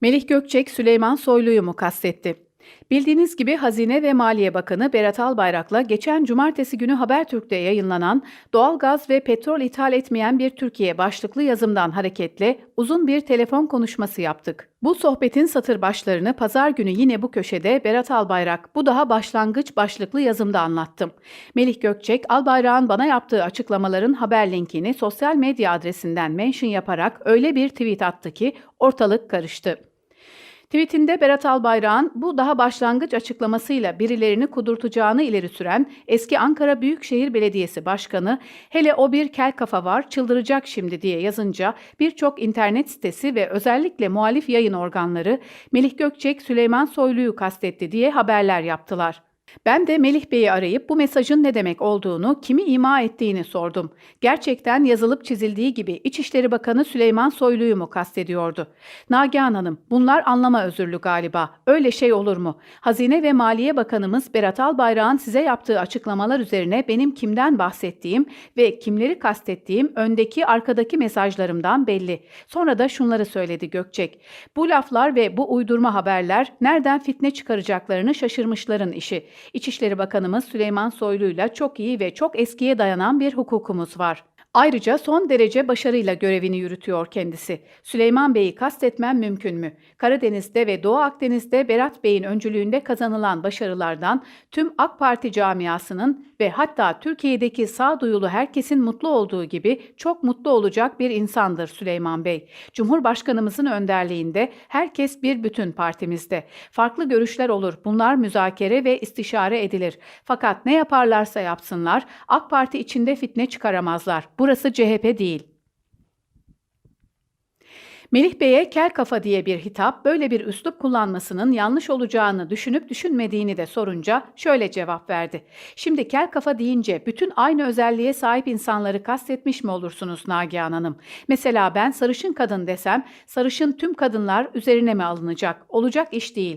Melih Gökçek Süleyman Soylu'yu mu kastetti? Bildiğiniz gibi Hazine ve Maliye Bakanı Berat Albayrak'la geçen cumartesi günü Habertürk'te yayınlanan Doğal gaz ve petrol ithal etmeyen bir Türkiye başlıklı yazımdan hareketle uzun bir telefon konuşması yaptık. Bu sohbetin satır başlarını pazar günü yine bu köşede Berat Albayrak bu daha başlangıç başlıklı yazımda anlattım. Melih Gökçek, Albayrak'ın bana yaptığı açıklamaların haber linkini sosyal medya adresinden mention yaparak öyle bir tweet attı ki ortalık karıştı. Tweetinde Berat Albayrak'ın bu daha başlangıç açıklamasıyla birilerini kudurtacağını ileri süren eski Ankara Büyükşehir Belediyesi Başkanı hele o bir kel kafa var çıldıracak şimdi diye yazınca birçok internet sitesi ve özellikle muhalif yayın organları Melih Gökçek Süleyman Soylu'yu kastetti diye haberler yaptılar. Ben de Melih Bey'i arayıp bu mesajın ne demek olduğunu, kimi ima ettiğini sordum. Gerçekten yazılıp çizildiği gibi İçişleri Bakanı Süleyman Soylu'yu mu kastediyordu? Nagihan Hanım, bunlar anlama özürlü galiba. Öyle şey olur mu? Hazine ve Maliye Bakanımız Berat Albayrak'ın size yaptığı açıklamalar üzerine benim kimden bahsettiğim ve kimleri kastettiğim öndeki arkadaki mesajlarımdan belli. Sonra da şunları söyledi Gökçek. Bu laflar ve bu uydurma haberler nereden fitne çıkaracaklarını şaşırmışların işi. İçişleri Bakanımız Süleyman Soylu'yla çok iyi ve çok eskiye dayanan bir hukukumuz var. Ayrıca son derece başarıyla görevini yürütüyor kendisi. Süleyman Bey'i kastetmem mümkün mü? Karadeniz'de ve Doğu Akdeniz'de Berat Bey'in öncülüğünde kazanılan başarılardan tüm AK Parti camiasının ve hatta Türkiye'deki sağduyulu herkesin mutlu olduğu gibi çok mutlu olacak bir insandır Süleyman Bey. Cumhurbaşkanımızın önderliğinde herkes bir bütün partimizde. Farklı görüşler olur. Bunlar müzakere ve istişare edilir. Fakat ne yaparlarsa yapsınlar AK Parti içinde fitne çıkaramazlar. Burası CHP değil. Melih Bey'e kel kafa diye bir hitap böyle bir üslup kullanmasının yanlış olacağını düşünüp düşünmediğini de sorunca şöyle cevap verdi. Şimdi kel kafa deyince bütün aynı özelliğe sahip insanları kastetmiş mi olursunuz Nagihan Hanım? Mesela ben sarışın kadın desem sarışın tüm kadınlar üzerine mi alınacak? Olacak iş değil.